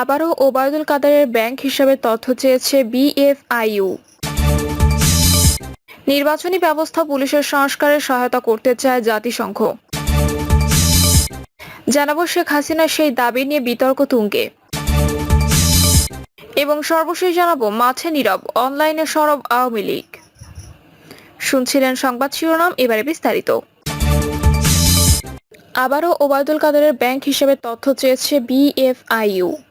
আবারও ওবায়দুল কাদারের ব্যাংক হিসাবে তথ্য চেয়েছে বিএফআইইউ। নির্বাচনী ব্যবস্থা পুলিশের সংস্কারে সহায়তা করতে চায় জাতিসংঘ। জানাব শেখ হাসিনার সেই দাবি নিয়ে বিতর্ক তুঙ্গে। এবং সর্বশেষ জানাব, মাঠে নীরব, অনলাইনে সরব আওয়ামী লীগ। শুনছিলেন সংবাদ শিরোনাম, এবারে বিস্তারিত। আবারও ওবায়দুল কাদেরের ব্যাংক হিসেবে তথ্য চেয়েছে বিএফআইইউ।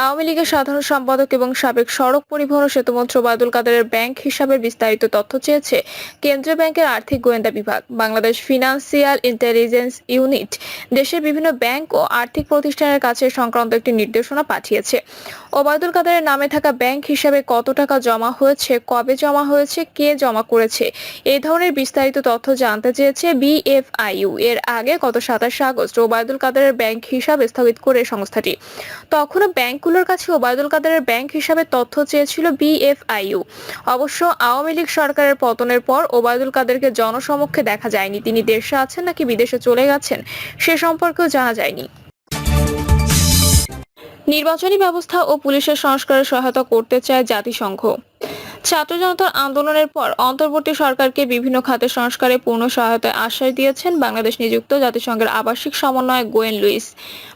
আওয়ামী লীগের সাধারণ সম্পাদক এবং সাবেক সড়ক পরিবহন সেতুমন্ত্রী ওবায়দুল কাদেরের ব্যাংক হিসাবে বিস্তারিত তথ্য চেয়েছে কেন্দ্রীয় ব্যাংকের আর্থিক গোয়েন্দা বিভাগ। বাংলাদেশ ফিনান্সিয়াল ইন্টেলিজেন্স ইউনিট দেশের বিভিন্ন ব্যাংক ও আর্থিক প্রতিষ্ঠানের কাছে সংক্রান্ত একটি নির্দেশনা পাঠিয়েছে। ওবায়দুল কাদেরের নামে থাকা ব্যাংক হিসাবে কত টাকা জমা হয়েছে, কবে জমা হয়েছে, কে জমা করেছে এই ধরনের বিস্তারিত তথ্য জানতে চেয়েছে বিএফআইইউ। এর আগে গত সাতাশে আগস্ট ওবায়দুল কাদেরের ব্যাংক হিসাব স্থগিত করে সংস্থাটি। তখনও ব্যাংকগুলোর কাছে ওবায়দুল কাদেরের ব্যাংক হিসাবে তথ্য চেয়েছিল বিএফআইইউ। অবশ্য আওয়ামী লীগ সরকারের পতনের পর ওবায়দুল কাদেরকে জনসমক্ষে দেখা যায়নি। তিনি দেশে আছেন নাকি বিদেশে চলে গেছেন সে সম্পর্কেও জানা যায়নি। নির্বাচনী ব্যবস্থা ও পুলিশের সংস্কারে সহায়তা করতে চায় জাতিসংঘ। ছাত্র জনতার আন্দোলনের পর অন্তর্বর্তী সরকারকে বিভিন্ন খাতে সংস্কারে পূর্ণ সহায়তায় আশ্বাস দিয়েছেন বাংলাদেশ নিযুক্ত জাতিসংঘের আবাসিক সমন্বয়ক গোয়েন লুইস।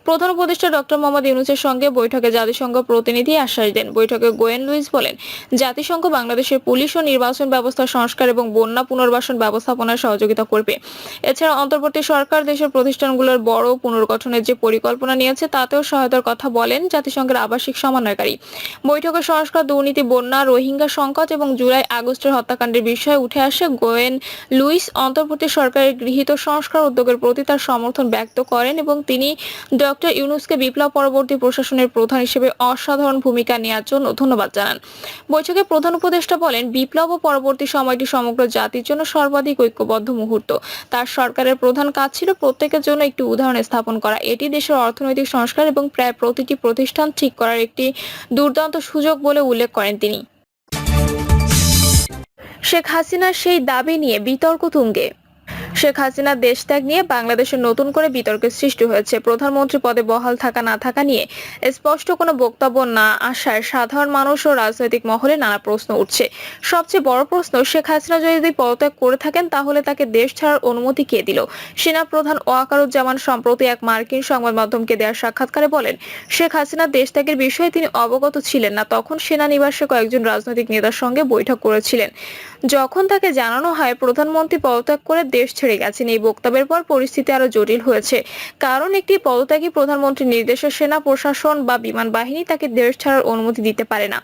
প্রধান উপদেষ্টা ডক্টর মোহাম্মদ ইউনুসের সঙ্গে বৈঠকে জাতিসংঘ প্রতিনিধি আশ্বাস দেন। বৈঠকে গোয়েন লুইস বলেন, জাতিসংঘ বাংলাদেশের পুলিশ ও নির্বাচন ব্যবস্থা সংস্কার এবং বন্যা পুনর্বাসন ব্যবস্থাপনায় সহযোগিতা করবে। এছাড়া অন্তর্বর্তী সরকার দেশের প্রতিষ্ঠানগুলোর বড় পুনর্গঠনের যে পরিকল্পনা নিয়েছে, তাতেও সহায়তার কথা বলেন জাতিসংঘের আবাসিক সমন্বয়কারী। বৈঠকে সংস্কার দুর্নীতি, বন্যা, রোহিঙ্গা সংকট এবং জুলাই আগস্টের হত্যাকাণ্ডের বিষয়ে উঠে আসে গোয়েন লুইস। অন্তর্বর্তী সরকারের গৃহীত সংস্কার উদ্যোগের প্রতি তার সমর্থন ব্যক্ত করেন এবং তিনি ডক্টর ইউনুসকে বিপ্লব পরবর্তী প্রশাসনের প্রধান হিসেবে অসাধারণ ভূমিকা নেওয়ার জন্য ধন্যবাদ জানান। বৈঠকে প্রধান উপদেষ্টা বলেন, বিপ্লব ও পরবর্তী সময়টি সমগ্র জাতির জন্য সর্বাধিক ঐক্যবদ্ধ মুহূর্ত। তার সরকারের প্রধান কাজ ছিল প্রত্যেকের জন্য একটি উদাহরণ স্থাপন করা। এটি দেশের অর্থনৈতিক সংস্কার এবং প্রায় প্রতিটি প্রতিষ্ঠান ঠিক করার একটি দুর্দান্ত সুযোগ বলে উল্লেখ করেন তিনি। শেখ হাসিনার সেই দাবি নিয়ে বিতর্ক তুঙ্গে। শেখ হাসিনা দেশ ত্যাগ নিয়ে বাংলাদেশে নতুন করে বিতর্কের সৃষ্টি হয়েছে। প্রধানমন্ত্রী পদে বহাল থাকা, না থাকা নিয়ে স্পষ্ট কোনো বক্তব্য না আসায় সাধারণ মানুষ ও রাজনৈতিক মহলে নানা প্রশ্ন উঠছে। সবচেয়ে বড় প্রশ্ন, শেখ হাসিনা যদি পদত্যাগ করে থাকেন, তাহলে তাকে দেশ ছাড়ার অনুমতি কে দিল? সেনা প্রধান ওয়াকারুজ্জামান সম্প্রতি এক মার্কিন সংবাদ মাধ্যমকে দেওয়া সাক্ষাৎকারে বলেন, শেখ হাসিনা দেশ ত্যাগের বিষয়ে তিনি অবগত ছিলেন না। তখন সেনানিবাসে কয়েকজন রাজনৈতিক নেতার সঙ্গে বৈঠক করেছিলেন। যখন তাকে জানানো হয়, প্রধানমন্ত্রী পদত্যাগ করে দেশ ছেড়ে গেছেন এই বক্তব্যের পর পরিস্থিতি আরও জটিল হয়েছে। কারণ একটি পদত্যাগী প্রধানমন্ত্রীর নির্দেশে সেনা, প্রশাসন বা বিমান বাহিনী তাকে দেশ ছাড়ার অনুমতি দিতে পারে না।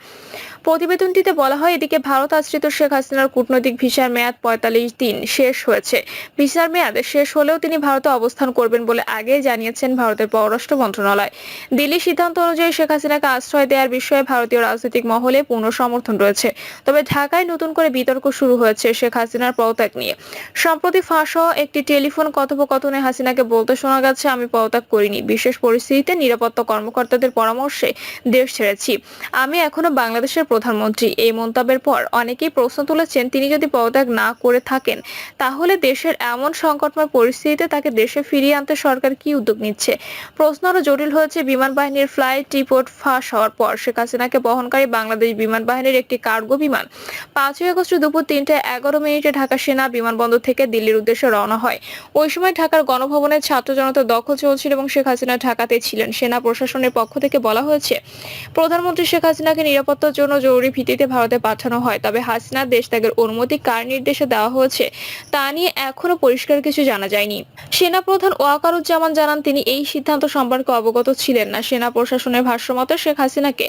প্রতিবেদনটিতে বলা হয়, এদিকে ভারত আশ্রিত শেখ হাসিনার কূটনৈতিক ভিসার মেয়াদ পঁয়তাল্লিশ দিন শেষ হয়েছে। ভিসার মেয়াদ শেষ হলেও তিনি ভারতে অবস্থান করবেন বলে আগেই জানিয়েছেন ভারতের পররাষ্ট্র মন্ত্রণালয়। দিল্লির সিদ্ধান্ত অনুযায়ী শেখ হাসিনাকে আশ্রয় দেওয়ার বিষয়ে ভারতীয় রাজনৈতিক মহলে পূর্ণ সমর্থন রয়েছে। তবে ঢাকায় নতুন করে বিতর্ক শুরু হয়েছে শেখ হাসিনার পদত্যাগ নিয়ে। সম্প্রতি ফাঁস হওয়া একটি টেলিফোন কথোপকথনে হাসিনাকে বলতে শোনা গেছে, আমি পদত্যাগ করিনি। বিশেষ পরিস্থিতিতে নিরাপত্তা কর্মকর্তাদের পরামর্শে দেশ ছেড়েছি। আমি এখনও বাংলাদেশের প্রধানমন্ত্রী। এই মন্তব্যের পর অনেকেই প্রশ্ন তুলেছেন, তিনি যদি পদত্যাগ না করে থাকেন, তাহলে দেশের এমন সংকটময় পরিস্থিতিতে তাকে দেশে ফিরিয়ে আনতে সরকার কি উদ্যোগ নিচ্ছে? প্রশ্ন আরও জটিল হয়েছে, বিমান বাহিনীর ফ্লাইট রিপোর্ট ফাঁস হওয়ার পর শেখ হাসিনাকে বহনকারী বাংলাদেশ বিমান বাহিনীর একটি কার্গো বিমান। পাঁচই আগস্ট দুপুর তিনটে এগারো মিনিটে ঢাকা সেনা বিমানবন্দর থেকে দিল্লির উদ্দেশ্যে রওনা হয়। ওই সময় ঢাকার গণভবনের ছাত্র জনতা দখল চলছিল এবং শেখ হাসিনা ঢাকাতে ছিলেন। সেনা প্রশাসনের পক্ষ থেকে বলা হয়েছে, প্রধানমন্ত্রী শেখ হাসিনাকে নিরাপত্তার জন্য জরুরি ভিত্তিতে ভারতে পাঠানো হয়। তবে হাসিনার দেশ ত্যাগের অনুমতি কার নির্দেশে দেওয়া হয়েছে, তা নিয়ে এখনও পরিষ্কার কিছু জানা যায়নি। সেনা প্রধান ওয়াকারুজ্জামান জানান, তিনি এই সিদ্ধান্ত সম্পর্কে অবগত ছিলেন না। সেনা প্রশাসনের ভাষ্যমতে, শেখ হাসিনাকে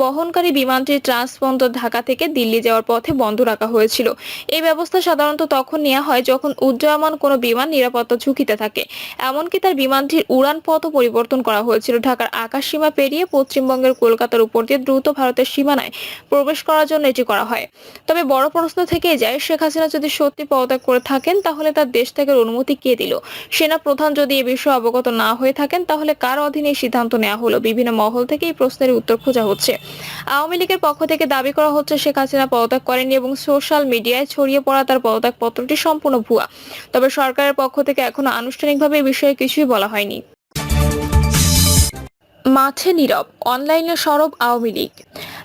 বহনকারী বিমানটি ট্রান্সপন্ডার ঢাকা থেকে দিল্লি যাওয়ার পথে বন্ধ রাখা হয়েছিল। এই ব্যবস্থা সাধারণত তখন নেওয়া হয় যখন উড্ডয়মান কোনো বিমান নিরাপত্তা ঝুঁকিতে থাকে। এমনকি তার বিমানটির উড়ান পথও পরিবর্তন করা হয়েছিল। ঢাকার আকাশ সীমা পেরিয়ে পশ্চিমবঙ্গের কলকাতার উপর দিয়ে দ্রুত ভারতের সীমানায় প্রবেশ করার জন্য এটি করা হয়। তবে বড় প্রশ্ন থেকেই যায়, শেখ হাসিনা যদি সত্যি পদত্যাগ করে থাকেন, তাহলে তার দেশ ত্যাগের অনুমতি কে দিল? সেনা প্রধান যদি এ বিষয়ে অবগত না হয়ে থাকেন, তাহলে কার অধীনে এই সিদ্ধান্ত নেওয়া হলো? বিভিন্ন মহল থেকে এই প্রশ্নের উত্তর খোঁজা হচ্ছে। আওয়ামী লীগের পক্ষ থেকে দাবি করা হচ্ছে, শেখ হাসিনা পদত্যাগ করেনি এবং সোশ্যাল মিডিয়ায় ছড়িয়ে পড়া তার পদত্যাগ পত্রটি সম্পূর্ণ ভুয়া। তবে সরকারের পক্ষ থেকে এখনও আনুষ্ঠানিকভাবে এ বিষয়ে কিছুই বলা হয়নি। মাঠে নীরব, অনলাইনে সরব আওয়ামী লীগ।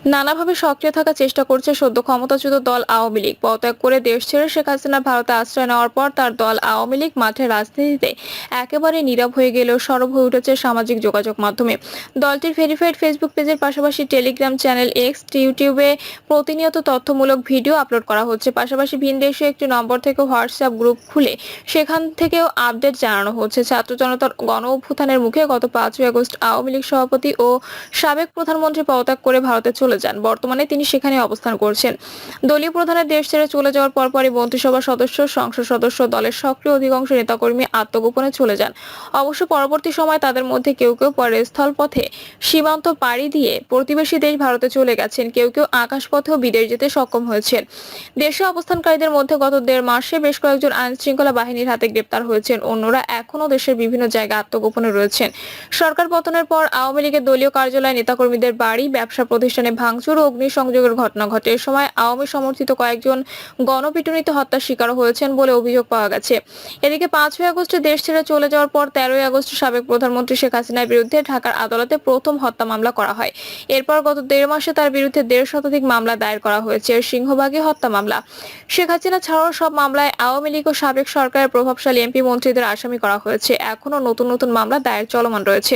নানাভাবে সক্রিয় থাকার চেষ্টা করছে সদ্য ক্ষমতাচ্যুত দল আওয়ামী লীগ। পদত্যাগ করে দেশ ছেড়ে শেখ হাসিনা ভারতে আশ্রয় নেওয়ার পর তার দল আওয়ামী লীগ মাঠে রাজনীতিতে একেবারে নীরব হয়ে গেলেও সরব হয়ে উঠেছে সামাজিক যোগাযোগ মাধ্যমে। দলটির ভেরিফাইড ফেসবুক পেজের পাশাপাশি টেলিগ্রাম চ্যানেল এক্স ইউটিউবে প্রতিনিয়ত তথ্যমূলক ভিডিও আপলোড করা হচ্ছে। পাশাপাশি ভিনদেশে একটি নম্বর থেকে হোয়াটসঅ্যাপ গ্রুপ খুলে সেখান থেকেও আপডেট জানানো হচ্ছে। ছাত্র জনতার গণ অভ্যুত্থানের মুখে গত পাঁচই আগস্ট আওয়ামী লীগ সভাপতি ও সাবেক প্রধানমন্ত্রী পদত্যাগ করে ভারতে চলে যান। বর্তমানে তিনি সেখানে অবস্থান করছেন। দলীয় প্রধানের দেশ ছেড়ে চলে যাওয়ার পরপরই মন্ত্রিসভা সদস্য, সংসদ সদস্য দলের সক্রিয় অধিকাংশ নেতাকর্মী আত্মগোপনে চলে যান। অবশ্য পরবর্তী সময় তাদের মধ্যে কেউ কেউ পরে স্থলপথে সীমান্ত পাড়ি দিয়ে প্রতিবেশী দেশ ভারতে চলে গেছেন। কেউ কেউ আকাশপথেও বিদেশ যেতে সক্ষম হয়েছেন। দেশে অবস্থানকারীদের মধ্যে গত দেড় মাসে বেশ কয়েকজন আইন শৃঙ্খলা বাহিনীর হাতে গ্রেপ্তার হয়েছেন। অন্যরা এখনও দেশের বিভিন্ন জায়গায় আত্মগোপনে রয়েছেন। সরকার পতনের পর আওয়ামী লীগের দলীয় কার্যালয় নেতাকর্মীদের বাড়ি, ব্যবসা প্রতিষ্ঠানে ভাঙচুর ও অগ্নিসংযোগের ঘটনা ঘটে। এ সময় আওয়ামী সমর্থিত কয়েকজন গণপিটুনিতে হত্যার শিকার হয়েছেন বলে অভিযোগ পাওয়া গেছে। এদিকে পাঁচই আগস্টে দেশ ছেড়ে চলে যাওয়ার পর তেরোই আগস্ট সাবেক প্রধানমন্ত্রী শেখ হাসিনার বিরুদ্ধে ঢাকার আদালতে প্রথম হত্যা মামলা করা হয়। এরপর গত দেড় মাসে তার বিরুদ্ধে দেড় শতাধিক মামলা দায়ের করা হয়েছে সিংহভাগে হত্যা মামলা। শেখ হাসিনা ছাড়াও সব মামলায় আওয়ামী লীগ ও সাবেক সরকারের প্রভাবশালী এমপি মন্ত্রীদের আসামি করা হয়েছে। এখনও নতুন নতুন মামলা দায়ের চলমান রয়েছে।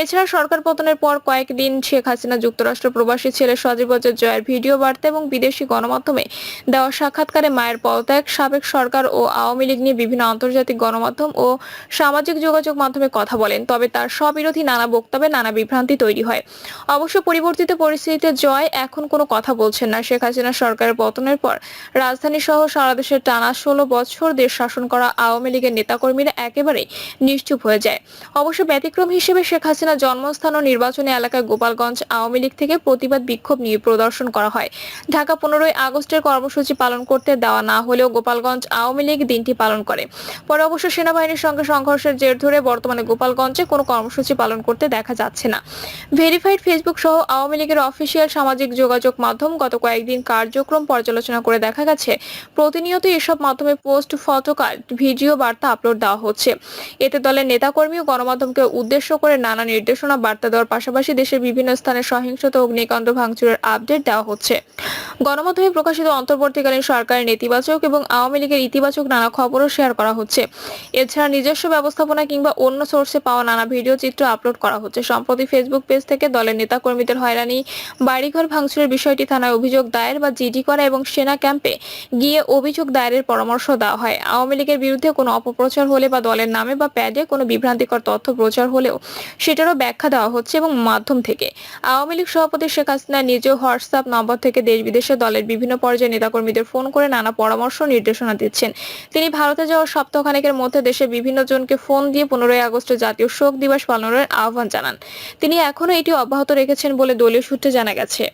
এছাড়া সরকার পতনের পর কয়েকদিন শেখ হাসিনা যুক্তরাষ্ট্র প্রবাসী ছেলে সজীব অজয় জয়ের ভিডিও বার্তা এবং বিদেশি গণমাধ্যমে দেওয়া সাক্ষাৎকারে মায়ের পদত্যাগ, সাবেক সরকার ও আওয়ামী লীগ নিয়ে বিভিন্ন আন্তর্জাতিক গণমাধ্যম ও সামাজিক যোগাযোগ মাধ্যমে কথা বলেন। তবে তার স্ববিরোধী নানা বক্তব্যে নানা বিভ্রান্তি তৈরি হয়। অবশ্য পরিবর্তিত পরিস্থিতিতে জয় এখন কোনো কথা বলছেন না। শেখ হাসিনা সরকারের পতনের পর রাজধানী সহ সারা দেশের টানা ষোলো বছর দেশ শাসন করা আওয়ামী লীগের নেতাকর্মীরা একেবারে নিশ্চুপ হয়ে যায়। অবশ্য ব্যতিক্রম হিসেবে শেখ হাসিনা জন্মস্থান ও নির্বাচনী এলাকায় গোপালগঞ্জ আওয়ামী লীগ থেকে প্রতিবাদ বিক্ষোভ নিয়ে প্রদর্শন করা হয়। ঢাকা পনেরোই আগস্টের কর্মসূচি পালন করতে দেওয়া না হলেও গোপালগঞ্জ আওয়ামী লীগ দিনটি পালন করে। পরে অবশ্য সেনাবাহিনীর সঙ্গে সংঘর্ষের জের ধরে বর্তমানে গোপালগঞ্জে কোনো কর্মসূচি পালন করতে দেখা যাচ্ছে না। ভেরিফাইড ফেসবুক সহ আওয়ামী লীগের অফিসিয়াল সামাজিক যোগাযোগ মাধ্যম গত কয়েকদিন কার্যক্রম পর্যালোচনা করে দেখা গেছে, প্রতিনিয়ত এসব মাধ্যমে পোস্ট, ফটো কার্ড ভিডিও বার্তা আপলোড দেওয়া হচ্ছে। এতে দলের নেতাকর্মী ও গণমাধ্যমকে উদ্দেশ্য করে নানা নির্দেশনা বার্তা দেওয়ার পাশাপাশি দেশের বিভিন্ন স্থানে সহিংসতা, অগ্নিকাণ্ড ভাঙচুরের আপডেট দেওয়া হচ্ছে। গণমাধ্যমে প্রকাশিত অন্তর্বর্তীকালীন সরকারের নেতিবাচক এবং আওয়ামী লীগের ইতিবাচক নানা খবরও শেয়ার করা হচ্ছে। এছাড়া নিজস্ব ব্যবস্থাপনা কিংবা অন্য সোর্সে পাওয়া নানা ভিডিও চিত্র আপলোড করা হচ্ছে। সম্প্রতি ফেসবুক পেজ থেকে দলের নেতাকর্মীদের হয়রানি, বাড়িঘর ভাঙচুরের বিষয়টি থানায় অভিযোগ দায়ের বা জিডি করা এবং সেনা ক্যাম্পে গিয়ে অভিযোগ দায়েরের পরামর্শ দেওয়া হয়। আওয়ামী লীগের বিরুদ্ধে কোনো অপপ্রচার হলে বা দলের নামে বা প্যাডে কোনো বিভ্রান্তিকর তথ্য প্রচার হলেও সেটারও ব্যাখ্যা দেওয়া হচ্ছে এবং মাধ্যম থেকে। আওয়ামী লীগ সভাপতি শেখ হাসিনা নিজেও হোয়াটসঅ্যাপ নম্বর থেকে দেশ বিদেশে দলের বিভিন্ন পর্যায়ে নেতাকর্মীদের ফোন করে নানা পরামর্শ নির্দেশনা দিচ্ছেন। তিনি ভারতে যাওয়ার সপ্তাহখানেকের মধ্যে দেশের বিভিন্ন জনকে ফোন দিয়ে পনেরোই আগস্ট জাতীয় শোক দিবস পালনের আহ্বান জানান। তিনি এখনও এটি অব্যাহত রেখেছেন বলে দলীয় সূত্রে জানা গেছে।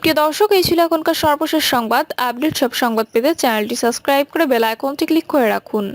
প্রিয় দর্শক, এই ছিল এখনকার সর্বশেষ সংবাদ। আপডেট সব সংবাদ পেতে চ্যানেলটি সাবস্ক্রাইব করে বেল আইকনটি ক্লিক করে রাখুন।